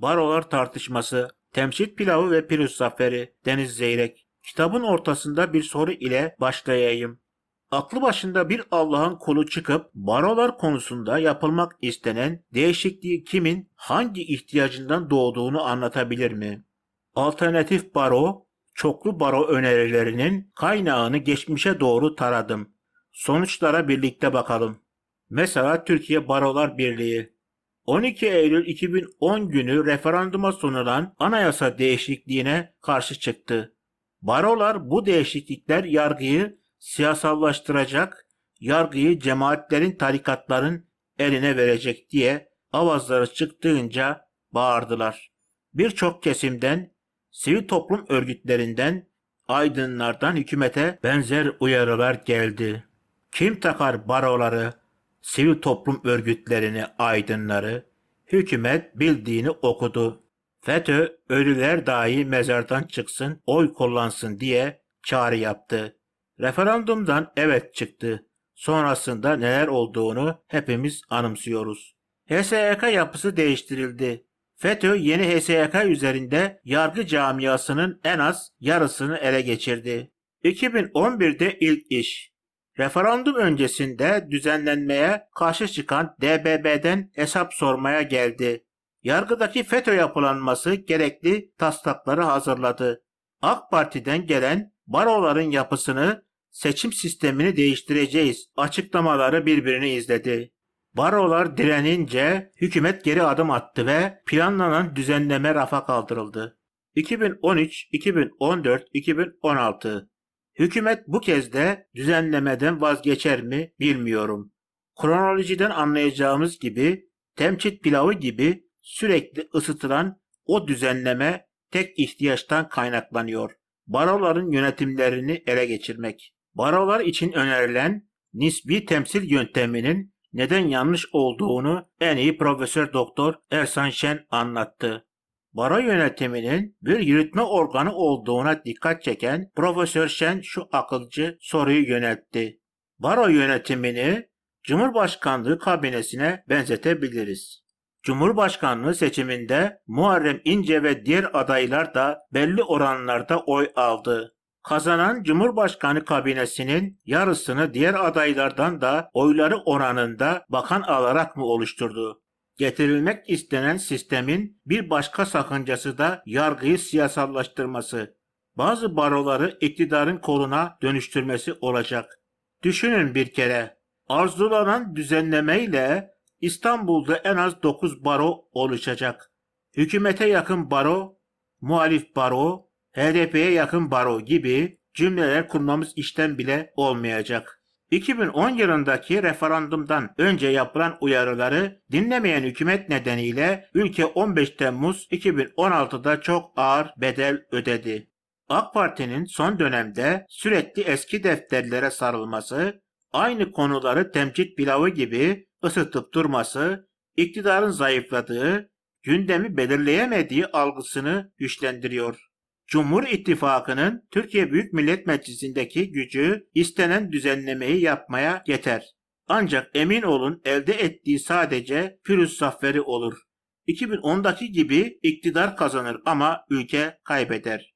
Barolar tartışması, temsil pilavı ve pürüz zaferi, Deniz Zeyrek. Kitabın ortasında bir soru ile başlayayım. Aklı başında bir Allah'ın kulu çıkıp barolar konusunda yapılmak istenen değişikliği kimin hangi ihtiyacından doğduğunu anlatabilir mi? Alternatif baro, çoklu baro önerilerinin kaynağını geçmişe doğru taradım. Sonuçlara birlikte bakalım. Mesela Türkiye Barolar Birliği 12 Eylül 2010 günü referanduma sunulan anayasa değişikliğine karşı çıktı. Barolar bu değişiklikler yargıyı siyasallaştıracak, yargıyı cemaatlerin, tarikatların eline verecek diye avazları çıktığınca bağırdılar. Birçok kesimden, sivil toplum örgütlerinden, aydınlardan hükümete benzer uyarılar geldi. Kim takar baroları, sivil toplum örgütlerini, aydınları? Hükümet bildiğini okudu. FETÖ ölüler dahi mezardan çıksın, oy kullansın diye çağrı yaptı. Referandumdan evet çıktı. Sonrasında neler olduğunu hepimiz anımsıyoruz. HSYK yapısı değiştirildi. FETÖ yeni HSYK üzerinde yargı camiasının en az yarısını ele geçirdi. 2011'de ilk iş. Referandum öncesinde düzenlenmeye karşı çıkan DBB'den hesap sormaya geldi. Yargıdaki FETÖ yapılanması gerekli taslakları hazırladı. AK Parti'den gelen baroların yapısını, seçim sistemini değiştireceğiz açıklamaları birbirini izledi. Barolar direnince hükümet geri adım attı ve planlanan düzenleme rafa kaldırıldı. 2013, 2014, 2016 Hükümet bu kez de düzenlemeden vazgeçer mi bilmiyorum. Kronolojiden anlayacağımız gibi temçit pilavı gibi sürekli ısıtılan o düzenleme tek ihtiyaçtan kaynaklanıyor. Baroların yönetimlerini ele geçirmek. Barolar için önerilen nisbi temsil yönteminin neden yanlış olduğunu en iyi Profesör Doktor Ersan Şen anlattı. Baro yönetiminin bir yürütme organı olduğuna dikkat çeken Profesör Şen şu akılcı soruyu yöneltti. Baro yönetimini Cumhurbaşkanlığı kabinesine benzetebiliriz. Cumhurbaşkanlığı seçiminde Muharrem İnce ve diğer adaylar da belli oranlarda oy aldı. Kazanan Cumhurbaşkanı kabinesinin yarısını diğer adaylardan da oyları oranında bakan alarak mı oluşturdu? Getirilmek istenen sistemin bir başka sakıncası da yargıyı siyasallaştırması. Bazı baroları iktidarın koluna dönüştürmesi olacak. Düşünün bir kere. Arzulanan düzenlemeyle İstanbul'da en az 9 baro oluşacak. Hükümete yakın baro, muhalif baro, HDP'ye yakın baro gibi cümleler kurmamız işten bile olmayacak. 2010 yılındaki referandumdan önce yapılan uyarıları dinlemeyen hükümet nedeniyle ülke 15 Temmuz 2016'da çok ağır bedel ödedi. AK Parti'nin son dönemde sürekli eski defterlere sarılması, aynı konuları temcit pilavı gibi ısıtıp durması, iktidarın zayıfladığı, gündemi belirleyemediği algısını güçlendiriyor. Cumhur İttifakı'nın Türkiye Büyük Millet Meclisi'ndeki gücü istenen düzenlemeyi yapmaya yeter. Ancak emin olun elde ettiği sadece pürüz zaferi olur. 2010'daki gibi iktidar kazanır ama ülke kaybeder.